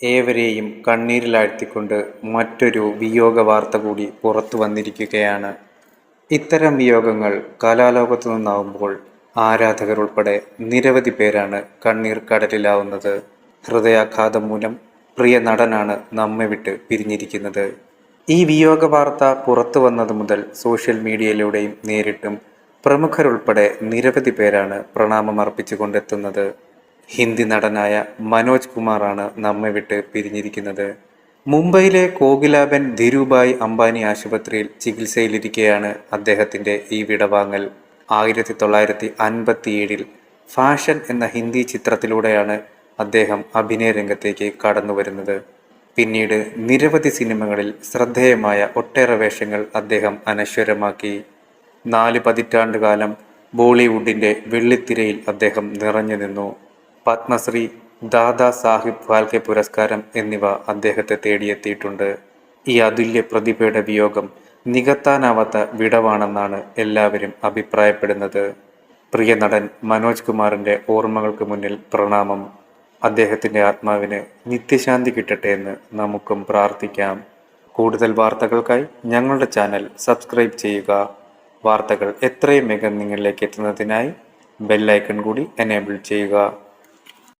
ഏവരെയും കണ്ണീരിലാഴ്ത്തിക്കൊണ്ട് മറ്റൊരു വിയോഗ വാർത്ത കൂടി പുറത്തു വന്നിരിക്കുകയാണ്. ഇത്തരം വിയോഗങ്ങൾ കലാലോകത്തു നിന്നാവുമ്പോൾ ആരാധകർ ഉൾപ്പെടെ നിരവധി പേരാണ് കണ്ണീർ കടലിലാവുന്നത് ഹൃദയാഘാതം മൂലം പ്രിയ നടനാണ് നമ്മെ വിട്ട് പിരിഞ്ഞിരിക്കുന്നത്. ഈ വിയോഗ വാർത്ത പുറത്തു വന്നത് മുതൽ സോഷ്യൽ മീഡിയയിലൂടെയും നേരിട്ടും പ്രമുഖരുൾപ്പെടെ നിരവധി പേരാണ് പ്രണാമം അർപ്പിച്ചുകൊണ്ടെത്തുന്നത് ഹിന്ദി നടനായ മനോജ് കുമാറാണ് നമ്മെ വിട്ട് പിരിഞ്ഞിരിക്കുന്നത്. മുംബൈയിലെ കോകിലാബൻ ധീരുഭായ് അംബാനി ആശുപത്രിയിൽ ചികിത്സയിലിരിക്കെയാണ് അദ്ദേഹത്തിന്റെ ഈ വിടവാങ്ങൽ. ആയിരത്തി തൊള്ളായിരത്തി അൻപത്തിയേഴിൽ ഫാഷൻ എന്ന ഹിന്ദി ചിത്രത്തിലൂടെയാണ് അദ്ദേഹം അഭിനയ രംഗത്തേക്ക് കടന്നു വരുന്നത് പിന്നീട് നിരവധി സിനിമകളിൽ ശ്രദ്ധേയമായ ഒട്ടേറെ വേഷങ്ങൾ അദ്ദേഹം അനശ്വരമാക്കി. നാല് പതിറ്റാണ്ടുകാലം ബോളിവുഡിന്റെ വെള്ളിത്തിരയിൽ അദ്ദേഹം നിറഞ്ഞു നിന്നു. പത്മശ്രീ ദാദാ സാഹിബ് ഫാൽക്കെ പുരസ്കാരം എന്നിവ അദ്ദേഹത്തെ തേടിയെത്തിയിട്ടുണ്ട്. ഈ അതുല്യ പ്രതിഭയുടെ വിയോഗം നികത്താനാവാത്ത വിടവാണെന്നാണ് എല്ലാവരും അഭിപ്രായപ്പെടുന്നത്. പ്രിയ നടൻ മനോജ് കുമാറിന്റെ ഓർമ്മകൾക്ക് മുന്നിൽ പ്രണാമം. അദ്ദേഹത്തിന്റെ ആത്മാവിന് നിത്യശാന്തി കിട്ടട്ടെ എന്ന് നമുക്കും പ്രാർത്ഥിക്കാം. കൂടുതൽ വാർത്തകൾക്കായി ഞങ്ങളുടെ ചാനൽ സബ്സ്ക്രൈബ് ചെയ്യുക. വാർത്തകൾ എത്രയും വേഗം നിങ്ങളിലേക്ക് എത്തുന്നതിനായി ബെല്ലൈക്കൺ കൂടി എനേബിൾ ചെയ്യുക.